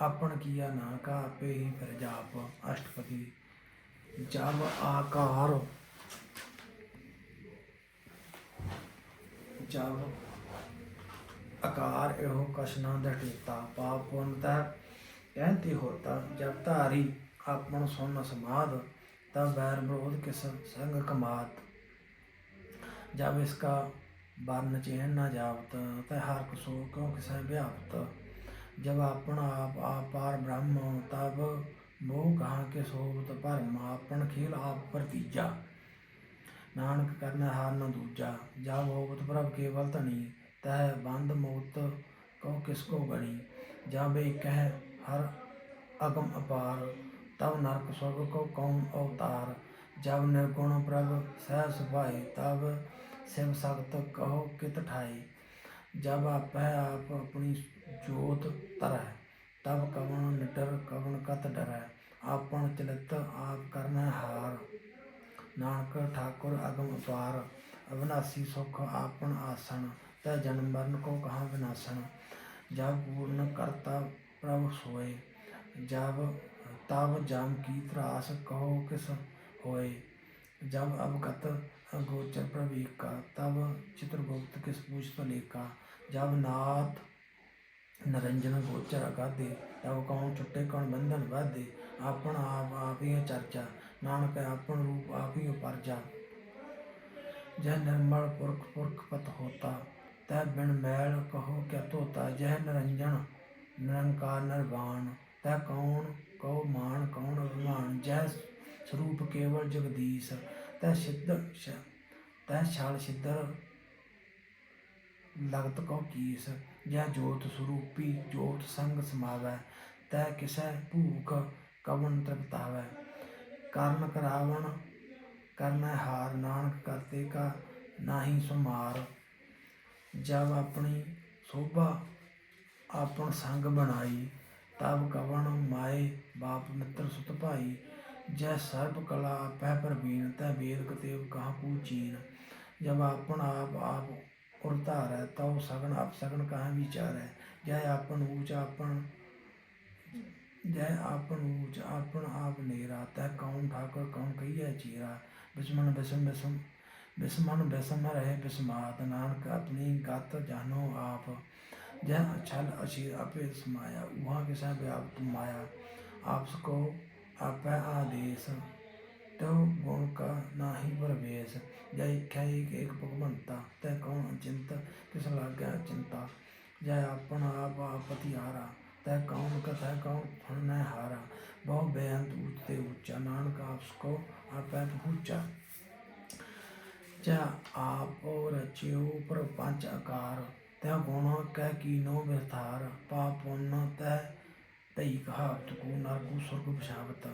ਆਪਣ ਕੀਆ ਨਾਨਕਾ, ਆਪੇ ਹੀ ਫਿਰ ਜਾਪ। ਅਸ਼ਟਪਦੀ, ਜਬ ਆਕਾਰ ਜਬ ਆਕਾਰ ਇਹੋ ਕਸ਼ਨਾ ਦਟੇਤਾ ਪਾਪ ਪੁੰਨਤਾ ਕਹਿੰਤੀ ਹੋਤਾ। ਜਬ ਧਾਰੀ ਆਪਣ ਸੁਨ ਸਮਾਦ ਤਬ ਵੈਰ ਵਿਰੋਧ ਕਿਸ ਸੰਗ ਕਮਾਤ। ਜਬ ਇਸका ਵਰਨ ਚੈਨ ਨਾ ਜਾਵਤ, ਤੈ ਹਰ ਕਸੋ ਕਿਉ ਕਿਸੈ ਵਿਆਪਤ। ਜਬ ਆਪਣ ਆਪ ਆਪਾਰ ਬ੍ਰਹਮ, ਤਬ ਮੋਹ ਕਹਾ ਕੇ ਸੋਵਤ ਭਰਮ। ਆਪਣ ਖੇਲ ਆਪ ਪ੍ਰਤੀਜਾ ਨਾਨਕ ਕਰਨ ਹਾਰ ਨ ਦੂਜਾ ਜਾ ਮੋਹਬਤ ਪ੍ਰਭ ਕੇਵਲ ਧਣੀ ਤੈ ਬੰਦ ਮੋਤ ਕਉ ਕਿਸ ਕੋ ਬਣੀ ਜਾ ਬੇ ਕਹਿ ਹਰ ਅਗਮ ਅਪਾਰ, ਤਵ ਨਰਕ ਸੁਰਗ ਕੋ ਕੌਣ ਅਵਤਾਰ, ਜਬ ਨਿਰਗੁਣ ਪ੍ਰਭ ਸਹਿ ਸੁਭਾਏ, ਤਬ ਸਿਵ ਸਖਤ ਕਹੋ ਕਿਤ ਠਾਈ ਜਬ ਆਪੈ ਆਪ ਆਪਣੀ ਜੋਤ ਤਰੈ ਤਬ ਕਵਣ ਨਿਟਰ ਕਵਣ ਕਤ ਡਰੈ, ਆਪਣ ਚਲਿਤ ਆਪ ਕਰਨਾ ਹਾਰ। ਨਾਨਕ ਠਾਕੁਰ ਅਗਮ ਅਪਾਰ ਅਵਨਾਸੀ ਸੁਖ ਆਪਨ ਆਸਣ, ਤੈ ਜਨਮ ਮਰਨ ਕੋ ਕਹਾ ਵਿਨਾਸਣ। ਜਬ ਪੂਰਨ ਕਰਤਾ ਪ੍ਰਭ ਸੋਏ, ਜਬ ਤਬ ਜਮ ਕੀ ਤਰਾਸ ਕਹੋ ਕਿਸ ਹੋਏ। ਜਬ ਅਵਗਤ ਅਗੋਚਰ ਪ੍ਰਵੇਕਾ ਤਬ ਚਿਤ੍ਰਗੁਪਤ ਕਿਸ ਪੂਛ ਭਲੇਕਾ ਜਬ ਨਾਥ ਨਰੰਜਨ ਗੋਚਰ ਅਗਾਦੇ ਤਬ ਕੌਣ ਛੁੱਟੇ ਕੌਣ ਬੰਧਨ ਵਾਦੇ ਆਪਣਾ ਆਪ ਆਪ ਚਰਚਾ ਨਾਨਕ ਆਪਣ ਰੂਪ ਆਪੀ ਉਪਰਜਾ ਜਹ ਨਿਰਮਲ ਪੁਰਖ ਪੁਰਖ ਪਤ ਹੋਤਾ, ਤੈ ਬਿਨ ਮੈਲ ਕਹੋ ਕਿਆ ਧੋਤਾ। ਜਹ ਨਿਰੰਜਨ, ਨਿਰੰਕਾਰ ਨਿਰਵਾਣ, ਤੈ ਕੌਣ ਕਉ ਮਾਨ ਕੌਣ ਅਭਿਮਾਨ। ਜੈ ਸਰੂਪ ਕੇਵਲ ਜਗਦੀਸ਼, ਤੈ ਸਿੱਧ ਤੈ ਛਾਲ ਸਿੱਧਰ ਲਗਤ ਕੋ ਕੀਸ। ਜਾਂ ਜੋਤ ਸਰੂਪੀ ਜੋਤ ਸੰਗ ਸਮਾਵੈ, ਤੈ ਕਿਸੈ ਭੂਖ ਕਵਨ ਤ੍ਰਿਪਤਾਵੈ। ਕਰਨ ਕਰਾਵਣ, ਕਰਨਾ ਹਾਰ ਨਾਨਕ ਕਰਤੇ ਕਾ ਨਾਹੀ ਸੁਮਾਰ। ਜਬ ਆਪਣੀ ਸੋਭਾ ਆਪਣ ਸੰਗ ਬਣਾਈ, ਤਬ ਕਵਣ ਮਾਏ ਬਾਪ ਮਿੱਤਰ ਸੁਤ ਭਾਈ। ਜੈ ਸਰਬ ਕਲਾ ਆਪੈ ਪ੍ਰਵੀਨ, ਤੈ ਵੇਦ ਕਤੇਵ ਕਹਾ ਪੂਚੀਨ ਜਬ ਆਪਣ ਆਪ ਆਪ ਉਰ ਧਾਰੈ, ਤਉ ਸਗਣ ਅਪ ਸਗਣ ਕਹਾ ਵਿਚਾਰੈ। ਜੈ ਆਪਨ ਊਚ ਆਪਨ ਜੈ ਆਪਨ ਊਚ, ਆਪਨ ਆਪ ਨੇਰਾ, ਤੈ ਕੌਣ ਠਾਕੁਰ, ਕੌਣ ਕਹੀਐ ਚੀਰਾ? ਬਿਸਮਨ ਬਿਸਮ ਬਿਸਮ, ਬਿਸਮਨ ਬਿਸਮ ਰਹੇ ਬਿਸਮਾਤ, ਨਾਨਕ ਆਪਣੀ ਗਤ ਜਾਨੋ ਆਪ। ਜੈ ਅਛਲ ਅਸ਼ੀ ਆਪੇ ਸਮਾਇਆ, ਉਹਾਂ ਕਿਸੈ ਵਿਆਪਤ ਮਾਇਆ? ਆਪਸ ਕੋ ਆਪੈ ਆਦੇਸ, ਤਉ ਗੁਣ ਕਾ ਨਾਹੀ ਪਰਵੇਸ। ਜੈ ਇਖੈ ਏਕ ਏਕ ਭਗਵੰਤਾ, ਤੈ ਕੌਣ ਅਚਿੰਤ ਕਿਸ ਲਾਗੈ ਚਿੰਤਾ? ਜੈ ਆਪਨ ਆਪ ਆਪਤੀ ਹਾਰਾ ਤੈ ਕੌਣ ਕਥੈ ਕੌਣ ਫਣੈ ਹਾਰਾ। ਬਹੁ ਬੇਅੰਤ ਉਚਤੇ ਉੱਚਾ ਨਾਨਕ ਆਪਸ ਕੋ ਆਪੈ ਪਹੁੰਚਾ ਜੈ ਆਪੋ ਰਚਿਓ ਪਰ ਪੰਜ ਆਕਾਰ ਤੈ ਗੁਣ ਕਹਿ ਕੀਨੋ ਵਿਸਥਾਰ ਪਾਪ ਪੁੰਨ ਤੈ ਤਈ ਕਹਾਵਤ ਕੋ, ਨਰਕੂ ਸੁਰਗ ਬਿਸ਼ਾਵਤ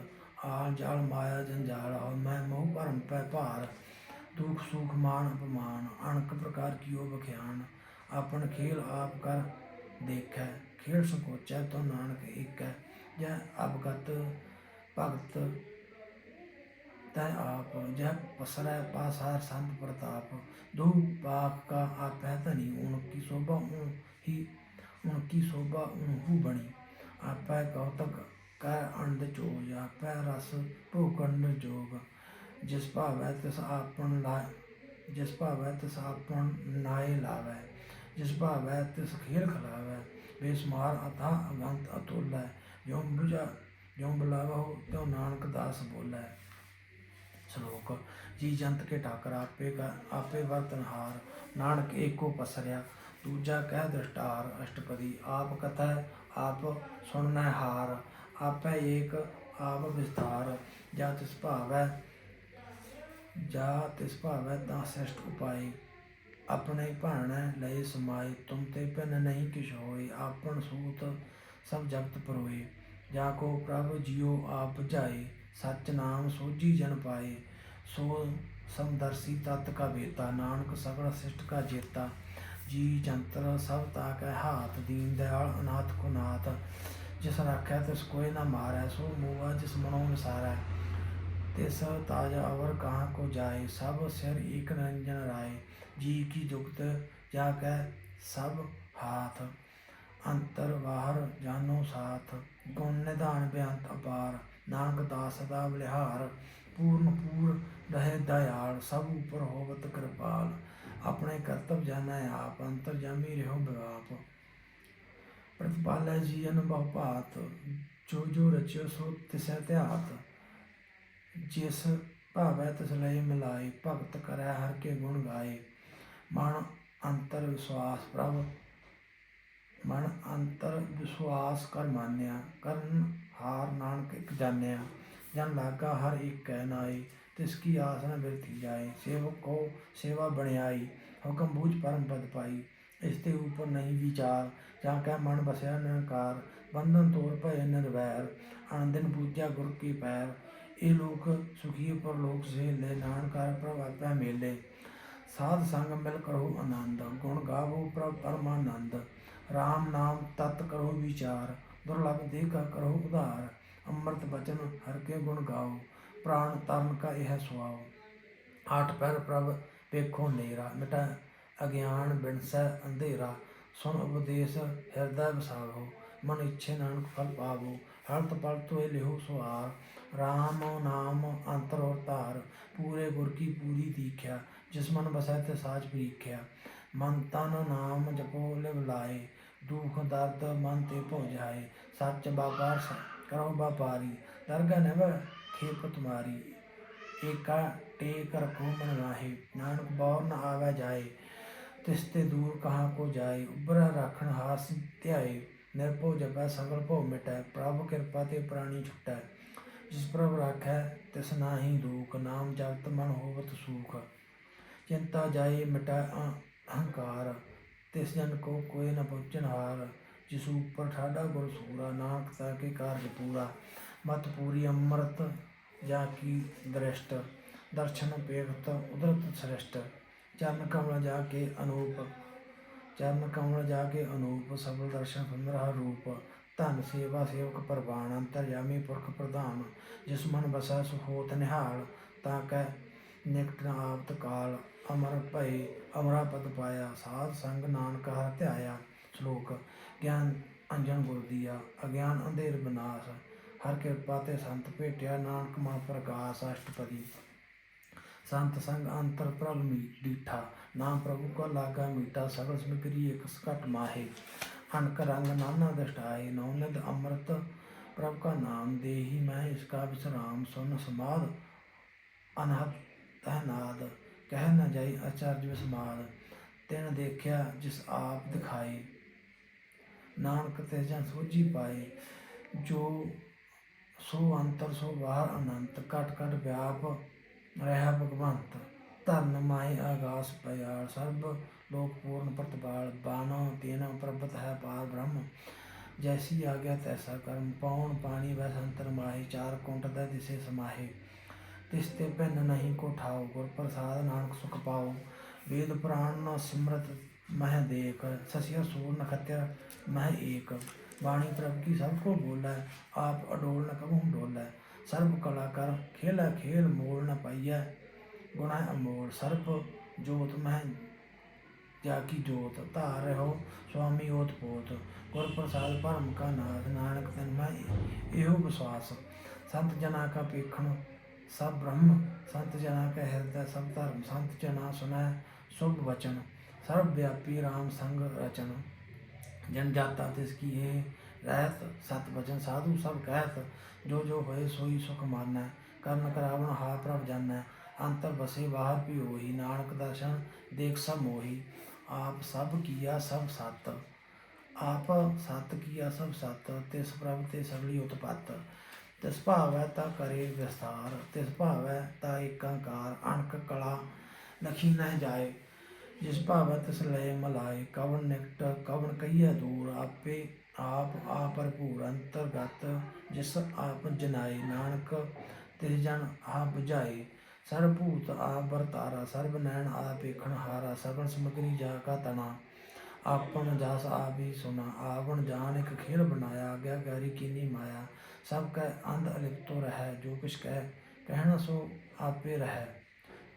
ਆਲ ਜਾਲ ਮਾਇਆ ਜੰਜਾਲ ਹੋ ਮੈਂ ਮੋਹ ਭਰਮ ਪੈ ਭਾਰ। ਦੁਖ ਸੁਖ ਮਾਨ ਅਪਮਾਨ, ਅਣਕ ਪ੍ਰਕਾਰ ਕੀਓ ਬਖਿਆਨ ਆਪਣ ਖੇਲ ਆਪ ਕਰ ਦੇਖੈ ਖੇਡ ਸੰਕੋਚੈ ਤੋ ਨਾਨਕ ਏਕੈ ਜੈ ਅਵਗਤ ਭਗਤ ਤੈ ਆਪ, ਜੈ ਪਸਰੈ ਪਾਸਾਰ ਸੰਤ ਪ੍ਰਤਾਪ। ਦੋ ਪਾਕ ਕਾ ਆਪੈ ਧਨੀ ਉਨਕੀ ਸੋਭਾ ਉਨ ਹੀ ਉਨਕੀ ਸੋਭਾ ਉਨਹੂ ਬਣੀ? ਆਪੈ ਕੌਤਕ ਕੈ ਅੰਡ ਚੋਜ ਆਪੈ ਰਸ ਭੋਗਣ ਜੋਗ। ਜਿਸ ਭਾਵੈ ਤਿਸ ਆਪਣ ਲਾ, ਜਿਸ ਭਾਵੈ ਤਿਸ ਆਪਣ ਨਾਏ ਲਾਵੈ। ਜਿਸ ਭਾਵੈ ਤਿਸ ਖੇਲ ਖਲਾਵੈ ਬੇਸਮਾਰ ਅਥਾ ਅਗੰਤ ਅਤੁਲੈ ਜੋ ਬੁਝਾ ਜੋ ਬੁਲਾਵਹੁ ਤਿਉ ਨਾਨਕ ਦਾਸ ਬੋਲੇ। ਸ਼ਲੋਕ, ਜੀ ਜੰਤ ਕੇ ਠਾਕਰ ਆਪੇ ਆਪੇ ਵਰਤਨਹਾਰ ਨਾਨਕ ਏਕੋ ਪਸਰਿਆ, ਦੂਜਾ ਕਹਿ ਦ੍ਰਿਸ਼ਟਾਰ, ਅਸ਼ਟਪਦੀ ਆਪ ਕਥੈ, ਆਪ ਸੁਣਨੈ ਹਾਰ, ਆਪੈ ਏਕ, ਆਪ ਵਿਸਥਾਰ, ਜਾ ਤਿਸ ਭਾਵੈ, ਜਾ ਤਿਸ ਭਾਵੈ ਤਾਂ ਸ੍ਰਿਸ਼ਟ ਉਪਾਈ ਆਪਣੇ ਭਾਣੈ ਲਏ ਸਮਾਏ ਤੁਮ ਤੇ ਪਿਨ ਨਹੀਂ ਕਿਛ ਹੋਏ ਆਪਨ ਸੂਤ ਸਭ ਜਗਤ ਪਰੋਏ। ਜਾ ਕੋ ਪ੍ਰਭ ਜਿਉ ਆਪ ਜਾਏ, ਸਚ ਨਾਮ ਸੋਜੀ ਜਨ ਪਾਏ। ਸੋ ਸਮਦਰਸੀ ਤਤ ਕਾ ਬੇਤਾ, ਨਾਨਕ ਸਗਲ ਸਿਸ਼ਟ ਕਾ ਜੇਤਾ। ਜੀ ਜੰਤਰ ਸਭ ਤਾ ਕੈ ਹਾਥ ਦੀਨ ਦਇਆਲ ਅਨਾਥ ਕੋ ਨਾਥ। ਜਿਸ ਰਾਖੈ ਤਿਸ ਕੋਇ ਨਾ ਮਾਰੈ, ਸੋ ਮੂਆ ਜਿਸ ਮਨੋ ਵਿਸਾਰੈ ਤਿਸ ਤਾਜ ਅਵਰ ਕਹਾਂ ਕੋ ਜਾਏ, ਸਭ ਸਿਰ ਏਕ ਰੰਜਨ ਰਾਏ। ਜੀ ਕੀ ਜੁਗਤ ਜਾ ਕੈ ਸਭ ਹਾਥ। ਅੰਤਰ ਬਾਹਰ ਜਾਨੋ ਸਾਥ। ਗੁਣ ਨਿਧਾਨ ਬੇਅੰਤ ਅਪਾਰ। ਨਾਨਕ ਦਾਸ ਦਾ ਬਲਿਹਾਰ ਪੂਰਨ ਪੂਰ ਰਹੇ ਦਇਆਲ। ਸਭ ਉਪਰ ਹੋਵਤ ਕਿਰਪਾਲ। ਆਪਣੇ ਕਰਤਵ ਜਾਣਾ ਆਪ। ਅੰਤਰ ਜਾਮੀ ਰਹੋ ਬਿਆਪ ਪ੍ਰਤਪਾਲੈ ਜੀ ਅਨੁਭਵ ਭਾਤ। ਜੋ ਜੋ ਰਚਿਓ ਸੋ ਤਿਸੈ ਧਿਆਤ। ਜਿਸ ਭਾਵੈ ਤਿਸ ਲਈ ਮਿਲਾਏ ਭਗਤ ਕਰੈ ਹਰ ਕੇ ਗੁਣ ਗਾਏ। ਮਨ ਅੰਤਰ ਵਿਸ਼ਵਾਸ ਪ੍ਰਭ, ਮਨ ਅੰਤਰ ਵਿਸ਼ਵਾਸ ਕਰ ਮਾਨਿਆ, ਕਰਨ ਹਾਰ ਨਾਨਕ ਇਕ ਜਾਣਿਆ, ਜਨ ਲਾਗਾ ਹਰ ਇੱਕ ਕਹਿ ਨਾਈ ਤਿਸ ਕੀ ਆਸ ਨ ਬਿਰਥੀ ਜਾਏ, ਸੇਵਕ ਕੋ ਸੇਵਾ ਬਣਾਈ ਹੁਕਮ ਬੂਝ ਪਰਮ ਪਦ ਪਾਈ, ਇਸ ਤੇ ਉਪਰ ਨਹੀਂ ਵਿਚਾਰ, ਜਾਂ ਕੈ ਮਨ ਬਸਿਆ ਨਿਰੰਕਾਰ, ਬੰਧਨ ਤੋੜ ਭਏ ਨਿਰਵੈਰ ਆਨੰਦਨ ਪੂਜਾ ਗੁਰ ਕੀ ਪੈਰ, ਇਹ ਲੋਕ ਸੁਖੀ ਪਰ ਲੋਕ ਸੇਲੇ ਨਾਨਕਾਰ ਪ੍ਰਭ ਮੇਲੇ। ਸਾਧ ਸੰਗ ਮਿਲ ਕਰੋ ਆਨੰਦ, ਗੁਣ ਗਾਵੋ ਪ੍ਰਭ ਪਰਮਾਨੰਦ RAM ਨਾਮ ਤਤ ਕਰੋ ਵਿਚਾਰ, ਦੁਰਲਭ ਦੇਗਾ ਕਰੋ ਉਧਾਰ, ਅੰਮ੍ਰਿਤ ਬਚਨ ਹਰ ਕੇ ਗੁਣ ਗਾਓ, ਪ੍ਰਾਣ ਤਰਨ ਕਾ ਇਹ ਸੁਆਓ। ਆਠ ਪੈਰ ਪ੍ਰਭ ਵੇਖੋ ਨੇਰਾ, ਮਿਟਾ ਅਗਿਆਨ ਬਿਨਸੈ ਅੰਧੇਰਾ, ਸੁਣ ਉਪਦੇਸ਼ ਹਿਰਦੈ ਵਸਾਵੋ, ਮਨ ਇੱਛੇ ਨਾਨਕ ਫਲ ਪਾਵੋ ਹਲਤ ਪਲਤ ਤੋਏ ਲਿਹੋ ਸੁਆਰ RAM ਨਾਮ ਅੰਤਰ ਅਵਤਾਰ ਪੂਰੇ ਗੁਰ ਕੀ ਪੂਰੀ ਦੀਖਿਆ ਜਿਸ ਮਨ ਬਸੈ ਤੇ ਸਾਚ ਪ੍ਰੀਖਿਆ। ਮਨ ਤਨ ਨਾਮ ਜਪੋ ਲਿਵ ਲਾਏ, ਦੁਖ ਦਰਦ ਮਨ ਤੇ ਭੋ ਜਾਏ। ਸੱਚ ਬਾਗਾਰ ਕਰੋ ਬਾਪਾਰੀ ਦਰਗਹ ਨਵ ਖੇਪ ਤੁਮਾਰੀ। ਏਕਾ ਟੇਕ ਰਖੋ ਮਨ ਰਾਹੇ ਨਾਨਕ ਬੌਰ ਨ ਆਵੈ ਜਾਏ, ਤਿਸ ਤੇ ਦੂਰ ਕਹਾ ਕੋ ਜਾਏ। ਉਬਰਾ ਰੱਖਣ ਹਾਸ ਧਿਆਏ। ਨਿਰਭਉ ਜਪੈ, ਸਗਲ ਭਉ ਮਿਟੈ, ਪ੍ਰਭ ਕਿਰਪਾ ਤੇ ਪ੍ਰਾਣੀ ਛੁਟੈ। ਜਿਸ ਪ੍ਰਭ ਰਾਖੈ, ਤਿਸ ਨਾਹੀ ਦੁਖ, ਨਾਮ ਜਪਤ ਮਨ ਹੋਵਤ ਸੂਖ। ਚਿੰਤਾ ਜਾਏ, ਮਿਟੈ ਅਹੰਕਾਰ, ਤਿਸ ਜਨ ਕੋ ਕੋਈ ਨ ਪਹੁੰਚਨ ਹਾਰ। ਜਿਸ ਉਪਰ ਠਾਡਾ ਗੁਰ ਸੂਰਾ, ਨਾਨਕ ਤਾ ਕੇ ਕਾਰਜ ਪੂਰਾ। ਮਤ ਪੂਰੀ ਅੰਮ੍ਰਿਤ ਜਾ ਕੀ ਦ੍ਰਿਸ਼ਟ। ਦਰਸ਼ਨ ਪੇਖਤ ਉਦਰਤ ਸ੍ਰਿਸ਼ਟ। ਚਰਨ ਕਮਲ ਜਾ ਕੇ ਅਨੂਪ। ਚਰਨ ਕਮਲ ਜਾ ਕੇ ਅਨੂਪ ਸਬਲ ਦਰਸ਼ਨ ਸੁੰਦਰ ਰੂਪ। ਧਨ, ਸੇਵਾ, ਸੇਵਕ, ਪ੍ਰਵਾਨ, ਅੰਤਰਯਾਮੀ ਪੁਰਖ ਪ੍ਰਧਾਨ, ਜਿਸ ਮਨ ਬਸੈ ਸੁਖੋਤ ਨਿਹਾਲ, ਤਾਂ ਕੈ ਨਿਕਟ ਆਪਤ ਕਾਲ, ਅਮਰ ਭਏ, ਅਮਰਾ ਪਦ ਪਾਇਆ, ਸਾਧ ਸੰਗ ਨਾਨਕ ਹਰ ਧਿਆਇਆ। ਸ਼ਲੋਕ, ਗਿਆਨ ਅੰਜਨ ਗੁਰ ਦੀਆ, ਅਗਿਆਨ ਅੰਧੇਰ ਬਨਾਸ, ਹਰ ਕਿਰਪਾ ਤੇ ਸੰਤ ਭੇਟਿਆ ਨਾਨਕ ਮਨ ਪ੍ਰਕਾਸ਼ ਅਸ਼ਟਪਦੀ। ਸੰਤ ਸੰਗ ਅੰਤਰ ਪ੍ਰਭ ਮੀ ਡੀਠਾ, ਨਾਮ ਪ੍ਰਭੂ ਕੋ ਲਾਗਾ ਮੀਟਾ ਸਗਲ ਸਮਗਰੀ ਇਕ ਸਕਟ ਮਾਹੇ। ਅਨਕ ਰੰਗ ਨਾਨਾ ਦਸ਼ਟਾਏ ਨੌਨਦ ਅੰਮ੍ਰਿਤ ਪ੍ਰਭ ਕਾ ਨਾਮ ਦੇਹੀ, ਮੈਂ ਇਸਕਾ ਵਿਸਰਾਮ ਸੁਨ ਸਮਾਦ। ਅਨਹਦ ਤਹਨਾਦ ਕਹਿ ਨ ਜਾਈ ਅਚਰਜ ਵਿਸਮਾਦ। ਤਿਨ ਦੇਖਿਆ ਜਿਸ ਆਪ ਦਿਖਾਏ, ਨਾਨਕ ਤੇ ਜਨ ਸੋਝੀ ਪਾਏ। ਜੋ ਸੋ ਅੰਤਰ ਸੋ ਬਾਹਰ ਅਨੰਤ, ਘਟ ਘਟ ਵਿਆਪ ਰਹਾ ਭਗਵੰਤ ਧਰਨ ਮਾਏ ਆਗਾਸ ਪਿਆਲ ਸਰਬ ਲੋਕ ਪੂਰਨ ਪ੍ਰਤਪਾਲ ਬਾਨੋ ਤੇਨ ਪ੍ਰਭਤ ਹੈ ਪਾਰ ਬ੍ਰਹਮ। ਜੈਸੀ ਆਗਿਆ ਤੈਸਾ ਕਰਮ, ਪਾਉਣ ਪਾਣੀ ਵੈ ਸੰਤਰ ਮਾਹੀ, ਚਾਰ ਕੁੰਟ ਦਾ ਦਿਸੇ ਸਮਾਹੇ। ਤਿਸ ਤੇ ਭਿੰਨ ਨਹੀਂ ਕੋ ਠਾਓ, ਗੁਰ ਪ੍ਰਸਾਦ ਨਾਨਕ ਸੁਖ ਪਾਓ। ਵੇਦ ਪੁਰਾਣ ਨਾ ਸਿਮਰਤ ਮਹਿ ਦੇਖ ਸਸਿਆ ਸੂਰ ਨਖਤਿਆ ਮਹਿ ਏਕ। ਬਾਣੀ ਪ੍ਰਭ ਕੀ ਸਭ ਕੋ ਬੋਲੇ, ਆਪ ਅਡੋਲ ਨ ਕਬਹੁ ਡੋਲੇ। ਸਰਬ ਕਲਾ ਕਰ, ਖੇਲਾ ਖੇਲ ਮੋਲ ਨ ਪਾਈਐ। ਗੁਣਾ ਅਮੋਲ ਸਰਬ, ਜੋਤ ਮਹਿ ਜਾ ਕੀ ਜੋਤ। ਧਾਰ ਰਹੋ ਸੁਆਮੀ ਓਤ ਪੋਤ। ਗੁਰ ਪ੍ਰਸਾਦ ਭਰਮ ਕਾ ਨਾਥ ਨਾਨਕ ਤਨ ਮੈਂ ਇਹੋ ਵਿਸ਼ਵਾਸ। ਸੰਤ ਜਨਾ ਕਾ ਪੇਖਣ, ਸਭ ਬ੍ਰਹਮ। ਸੰਤ ਜਨਾ ਕਾ ਹਿਰਦੈ, ਸਭ ਧਰਮ। ਸੰਤ ਜਨਾ ਸੁਨੈ ਸੁਭ ਵਚਨ। ਸਰਬ ਵਿਆਪੀ RAM ਸੰਗ ਰਚਨ। ਜਨ ਜਾਤਾ ਤਿਸ ਕੀ ਹੈ ਰਹਿਤ, ਸਤ ਵਚਨ ਸਾਧੂ ਸਭ ਕਹਿਤ, ਜੋ ਜੋ ਹੋਏ ਸੋਈ ਸੁਖ ਮਾਨੈ, ਕਰਨ ਕਰਾਵਣ ਹਾ ਪ੍ਰਭ ਜਾਣੈ, ਅੰਤਰ ਬਸੇ ਬਾਹਰ ਵੀ ਹੋਈ, ਨਾਨਕ ਦਰਸ਼ਨ ਦੇਖ ਸਭ ਮੋਹੀ, ਆਪ ਸਭ ਕੀਆ ਸਭ ਸਤ, ਆਪ ਸਤ ਕੀਆ ਸਭ ਸਤ, ਤਿਸ ਪ੍ਰਭ ਤੇ ਸਗਲੀ ਉਤਪਤ, ਤਿਸ ਭਾਵੈ ਤਾ ਕਰੇ ਵਿਸਤਾਰ ਤਿਸ ਭਾਵੈ ਤਾ ਏਕਾਕਾਰ ਅਣਕ ਕਲਾ ਲਖੀ ਨਹਿ ਜਾਏ, ਜਿਸ ਭਾਵੈ ਤਿਸ ਲਏ ਮਲਾਏ, ਕਵਣ ਨਿਕਟ, ਕਵਣ ਕਹੀਐ ਦੂਰ, ਆਪੇ ਆਪ ਆ ਭਰਪੂਰ ਅੰਤਰਗਤ, ਜਿਸ ਆਪ ਜਨਾਏ ਨਾਨਕ ਤਿਸ ਜਨ ਆ 부ਝਾਏ ਸਰਬ ਭੂਤ ਆ ਵਰਤਾਰਾ, ਸਰਬ ਨੈਣ ਆ ਵੇਖਣ ਹਾਰਾ ਸਗਲ ਸਮਗਰੀ ਜਾ ਕਾ ਤਣਾ। ਆਪਨ ਜਸ ਆਪੀ ਸੁਨਾ ਆਵਣ ਜਾਨ ਇੱਕ ਖੇਲ ਬਣਾਇਆ ਗਿਆ ਗੈਰੀ ਕੀਨੀ ਮਾਇਆ। ਸਭ ਕੈ ਅੰਧ ਅਲਿਪਤੋ ਰਹਿ, ਜੋ ਕੁਛ ਕਹਿ ਕਹਿਣਾ ਸੋ ਆਪੇ ਰਹਿ।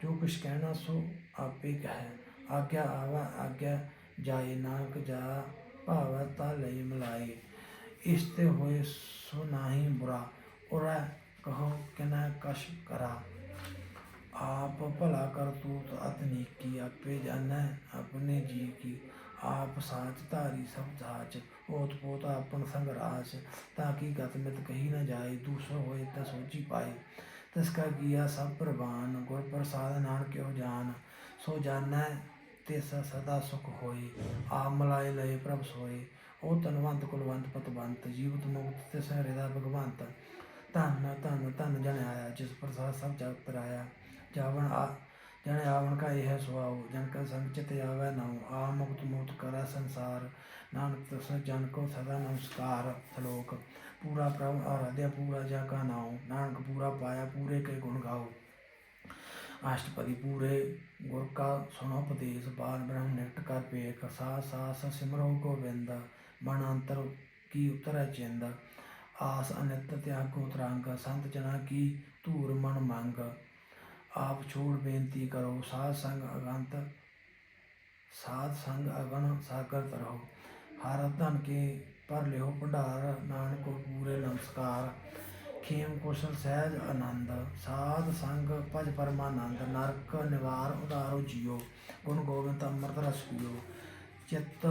ਜੋ ਕੁਛ ਕਹਿਣਾ ਸੋ ਆਪੇ ਕਹਿ। ਆਗਿਆ ਆਵਾ, ਆਗਿਆ ਜਾਏ, ਨਾਨਕ ਜਾ ਭਾਵ ਤਾ ਲਈ ਮਿਲਾਏ ਇਸ ਤੇ ਹੋਏ ਸੋ ਨਾਹੀ ਬੁਰਾ। ਉਰੈ ਕਹੋ, ਕਿਨੈ ਕਛ ਕਰਾ? ਆਪ ਭਲਾ ਕਰ ਤੂਤ ਅਤ ਨੀਕੀ, ਆਪੇ ਜਾਣੈ ਆਪਣੇ ਜੀ ਕੀ। ਆਪ ਸਾਚ ਧਾਰੀ ਸਭ ਸਾਚ, ਓਤ ਪੋਤ ਆਪਨ ਸੰਗ ਰਾਜ ਤਾਂ ਕੀ ਗਤ ਮਿਤ ਕਹੀ ਨਾ ਜਾਏ, ਦੂਸਰ ਹੋਏ ਤਾਂ ਸੋਚੀ ਪਾਏ। ਤਿਸ ਕਾ ਕੀਆ ਸਭ ਪ੍ਰਵਾਨ, ਗੁਰ ਪ੍ਰਸਾਦ ਨਾਨਕ ਕਿਉ ਜਾਨ। ਸੋ ਜਾਣੈ ਤਿਸ ਸਦਾ ਸੁਖ ਹੋਏ। ਆ ਮਲਾਏ ਲਏ ਪ੍ਰਭ ਸੋਏ। ਉਹ ਤਨਵੰਤ ਕੁਲਵੰਤ, ਪਤਵੰਤ, ਜੀਵਤ, ਮੁਕਤ ਤਿਸ ਹਿਰਦਾ ਭਗਵੰਤ। ਧੰਨ ਧੰਨ ਧੰਨ ਜਨ ਆਇਆ, ਜਿਸ ਪ੍ਰਸਾਦ ਸਭ ਜਗਤ ਪਰਾਇਆ ਜਾਵਣ ਆ ਜਨ ਆਵਣ ਕਾ ਇਹ ਸੁਆਉ ਜਨ ਕਾ ਸੰਗ ਚਿਤ ਆਵੈ ਨਾਉ। ਆ ਮੁਕਤ ਮੁਕਤ ਕਰੈ ਸੰਸਾਰ। ਨਾਨਕ ਤਸ ਜਨ ਕੋ ਸਦਾ ਨਮਸਕਾਰ। ਸ਼ਲੋਕ। ਪੂਰਾ ਪ੍ਰਭ ਆਰਾਧਿਆ, ਪੂਰਾ ਜਾ ਕਾ ਨਾਉ। ਨਾਨਕ ਪੂਰਾ ਪਾਇਆ, ਪੂਰੇ ਕੇ ਗੁਣ ਗਾਓ। ਅਸ਼ਟਪਦੀ ਪੂਰੇ ਗੁਰ ਕਾ ਸੁਣੋ ਉਪਦੇਸ਼ ਬਾਲ ਬ੍ਰਹਮ ਨਿਕਟ ਕਰ ਪੇਖ ਸਾਸ ਸਾਸ ਸਿਮਰੋ ਗੋਬਿੰਦ ਮਨ ਅੰਤਰ ਕੀ ਉਤਰੈ ਚਿੰਦ ਆਸ ਅਨਿਤ ਤਿਆਗ ਕੋ ਤਰੰਗ ਸੰਤ ਜਨਾ ਕੀ ਧੂਰ ਮਨ ਮੰਗ ਆਪ ਛੋੜ ਬੇਨਤੀ ਕਰੋ ਸਾਧ ਸੰਗ ਅਗੰਤ ਸਾਧ ਸੰਗ ਅਗਨ ਸਾਗਰ ਤਰੋ ਹਰ ਧਨ ਕੇ ਪਰ ਲਿਓ ਭੰਡਾਰ ਨਾਨਕ ਕੋ ਪੂਰੇ ਨਮਸਕਾਰ ਖੇਮ ਕੁਸ਼ਲ ਸਹਿਜ ਆਨੰਦ, ਸਾਧ ਸੰਗ ਭਜ ਪਰਮਾਨੰਦ, ਨਰਕ ਨਿਵਾਰ ਉਦਾਰੋ ਜੀਓ, ਗੁਣ ਗੋਬਿੰਦ ਅੰਮ੍ਰਿਤ ਰਸ ਪੀਓ। ਚਿੱਤ,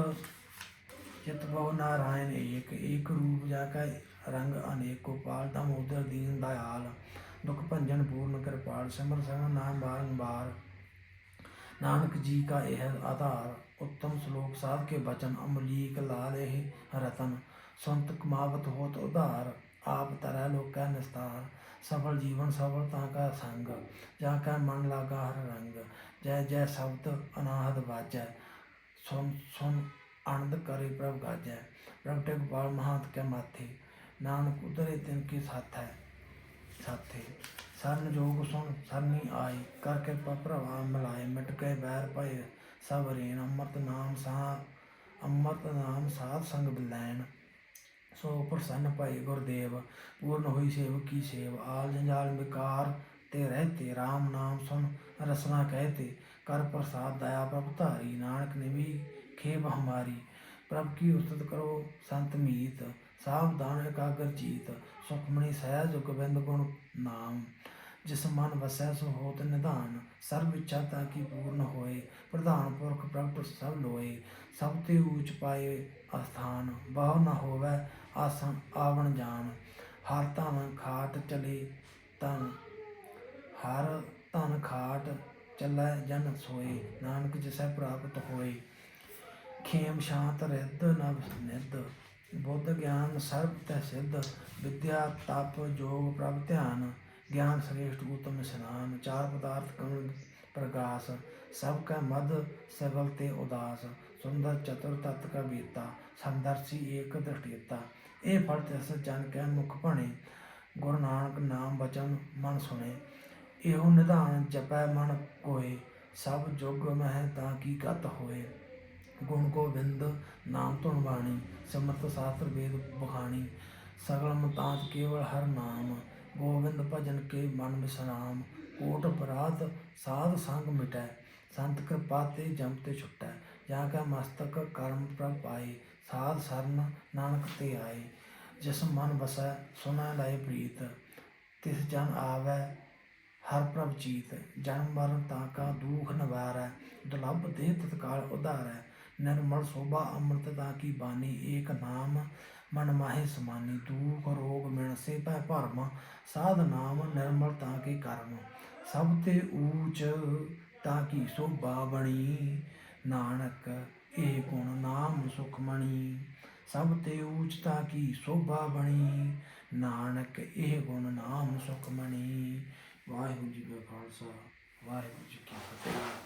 ਚਿਤ ਬਹੁ ਨਾਰਾਇਣ ਏਕ ਏਕ ਰੂਪ ਜਾ ਕੈ ਰੰਗ ਅਨੇਕ ਗੋਪਾਲ ਦਮੋਦਰ ਦੀਨ ਦਇਆਲ। ਦੁਖ ਭੰਜਨ ਪੂਰਨ ਕਿਰਪਾਲ, ਸਿਮਰ ਸਗਨ ਨਾਮ ਬਾਰੰਬਾਰ ਨਾਨਕ ਜੀ ਕਾ ਇਹ ਆਧਾਰ, ਉੱਤਮ ਸ਼ਲੋਕ ਸਾਧ ਕੇ ਬਚਨ, ਅਮਲੀਕ ਲਾਲ ਇਹ ਰਤਨ। ਸੰਤ ਕਮਾਵਤ ਹੋਤ ਉਧਾਰ। ਆਪ ਤਰੈ ਲੋਕੈ ਨਿਸਤਾਰ, ਸਫਲ ਜੀਵਨ ਸਫਲ ਤਾਂ ਕਾ ਸੰਗ, ਜਾਂ ਕੈ ਮਨ ਲਾਗਾ ਹਰ ਰੰਗ, ਜੈ ਜੈ ਸ਼ਬਦ ਅਨਾਹਦ ਵਾਜੈ ਸੁਨ ਸੁਨ ਆਨੰਦ ਕਰੇ ਪ੍ਰਭ ਗਾਜੈ ਪ੍ਰਗਟੇ ਗੋਪਾਲ ਮਹਾਂਤ ਕੇ ਮਾਥੇ, ਨਾਨਕ ਉਦਰੇ ਤਿਨ ਸਾਥ ਸਾਥੈ, ਸਾਥੇ। ਸਰਨ ਜੋਗ ਸੁਣ, ਸਰਨੀ ਆਈ, ਕਰ ਕਿਰਪਾ ਭਰਾਵਾ ਮਿਲਾਏ, ਮਿਟ ਗਏ ਬੈਰ ਭਏ, ਸਭ ਰੇਨ ਅੰਮ੍ਰਿਤ ਨਾਮ ਸਾਹ ਅੰਮ੍ਰਿਤ ਨਾਮ ਸਾਧ ਸੰਗ ਬਿਲੈਣ। ਸੋ ਪ੍ਰਸੰਨ ਭਾਈ ਗੁਰਦੇਵ, ਪੂਰਨ ਹੋਈ ਸੇਵ ਕੀ ਸੇਵ, ਆਲ ਜੰਜਾਲ ਵਿਕਾਰ ਤੇ ਰਹਤੇ RAM ਨਾਮ ਸੁਨ ਰਸਨਾ ਕਹਤੇ ਕਰ ਪ੍ਰਸਾਦ ਦਇਆ ਪ੍ਰਭ ਧਾਰੀ, ਨਾਨਕ ਨਿਵੀ ਖੇਬ ਹਮਾਰੀ, ਪ੍ਰਭ ਕੀ ਉਸਤਤ ਕਰੋ ਸੰਤ ਮੀਤ, ਸਾਵਧਾਨ ਇਕਾਗਰ ਚੀਤ ਸੁਖਮਣੀ ਸਹਿਜ ਗੋਬਿੰਦ ਗੁਣ ਨਾਮ। ਜਿਸ ਮਨ ਵਸੈ ਸੋ ਹੋਤ ਨਿਧਾਨ ਸਰਬ ਇੱਛਾ ਤਾਂ ਕੀ ਪੂਰਨ ਹੋਏ? ਪ੍ਰਧਾਨ ਪੁਰਖ ਪ੍ਰਗਟ ਸਭ ਲੋਏ, ਸਭ ਤੇ ਊਚ ਪਾਏ ਅਸਥਾਨ ਬਹੁ ਨਾ ਹੋਵੇ ਆਸਨ ਆਵਣ ਜਾਣ ਹਰ ਧਨ ਖਾਟ ਚਲੇ ਤਨ, ਹਰ ਧਨ ਖਾਟ ਚੱਲੈ ਜਨ ਸੋਏ, ਨਾਨਕ ਜਿਸੈ ਪ੍ਰਾਪਤ ਹੋਏ। ਖੇਮ ਸ਼ਾਂਤ ਰਿੱਧ ਨਭ ਨਿੱਧ, ਬੁੱਧ ਗਿਆਨ ਸਰਬ ਤੈ ਸਿੱਧ, ਵਿਦਿਆ ਤਪ ਜੋਗ ਪ੍ਰਭ ਧਿਆਨ। ਗਿਆਨ ਸ੍ਰੇਸ਼ਟ ਉਤਮ ਇਸ਼ਨਾਨ, ਚਾਰ ਪਦਾਰਥ ਕਮਲ ਪ੍ਰਗਾਸ, ਸਭ ਕਾ ਮਦ ਸਬਲ ਤੇ ਉਦਾਸ, ਸੁੰਦਰ ਚਤੁਰ ਤਤ ਕਾ ਬੀਤਾ, ਸੰਦਰਸੀ ਏਕ ਦ੍ਰਿਸ਼ਟੀਤਾ ਇਹ ਫਲ ਤਿਸ ਜਨ ਕੈ ਮੁਖ ਭਣੇ, ਗੁਰੂ ਨਾਨਕ ਨਾਮ ਬਚਨ ਮਨ ਸੁਣੇ। ਇਹੋ ਨਿਧਾਨ ਜਪੈ ਮਨ ਕੋਏ, ਸਭ ਜੁਗ ਮਹਿ ਤਾਂ ਕੀ ਗਤ ਹੋਏ। ਗੁਣ ਗੋਬਿੰਦ ਨਾਮ ਧੁਨ ਬਾਣੀ ਸਮਰਥ ਸ਼ਾਸਤਰ ਵੇਦ ਬਖਾਣੀ ਸਗਲ ਮਤਾਂਤ ਕੇਵਲ ਹਰ ਨਾਮ। ਭਜਨ ਕੇ ਮਨ ਵਿਸਰਾਮ ਕੋਟ ਬਰਾਤ ਸਾਧ ਸੰਗ ਮਿਟੈ, ਸੰਤ ਕਿਰਪਾ ਤੇ ਜਮ ਤੇ ਛੁਟੈ, ਜਾ ਕਾ ਮਸਤਕ ਕਰਮ ਪ੍ਰਭ ਪਾਏ, ਸਾਧ ਸਰਨ ਨਾਨਕ ਤੇ ਆਏ, ਜਿਸ ਮਨ ਵਸੈ ਸੁਨੈ ਲਾਏ ਪ੍ਰੀਤ, ਤਿਸ ਜਨ ਆਵੈ ਹਰ ਪ੍ਰਭ ਜੀਤ ਜਨਮ ਮਰਨ ਤਾਂ ਕਾ ਦੁਖ ਨਿਵਾਰੈ ਦੁਲਭ ਦੇ ਤਤਕਾਲ ਉਧਾਰੈ, ਨਿਰਮਲ ਸੋਭਾ ਅੰਮ੍ਰਿਤ ਦਾ ਕੀ ਬਾਣੀ, ਏਕ ਨਾਮ ਮਨ ਮਾਹੇ ਸਮਾਨੀ, ਦੁਖ ਰੋਗ ਮਿਣ ਸੇ ਪੈ ਭਰਮ, ਸਾਧ ਨਿਰਮਲ ਤਾਂ ਕੀ ਕਰਮ। ਸਭ ਤੇ ਊਚ ਤਾਂ ਕੀ ਸੋਭਾ ਬਣੀ। ਨਾਨਕ, ਇਹ ਗੁਣ ਨਾਮ ਸੁਖਮਣੀ ਸਭ ਤੇ ਊਚ ਤਾਂ ਕੀ ਸੋਭਾ ਬਣੀ। ਨਾਨਕ, ਇਹ ਗੁਣ ਨਾਮ ਸੁਖਮਣੀ ਵਾਹਿਗੁਰੂ ਜੀ ਕਾ ਖਾਲਸਾ, ਵਾਹਿਗੁਰੂ ਜੀ ਕੀ ਫਤਿਹ।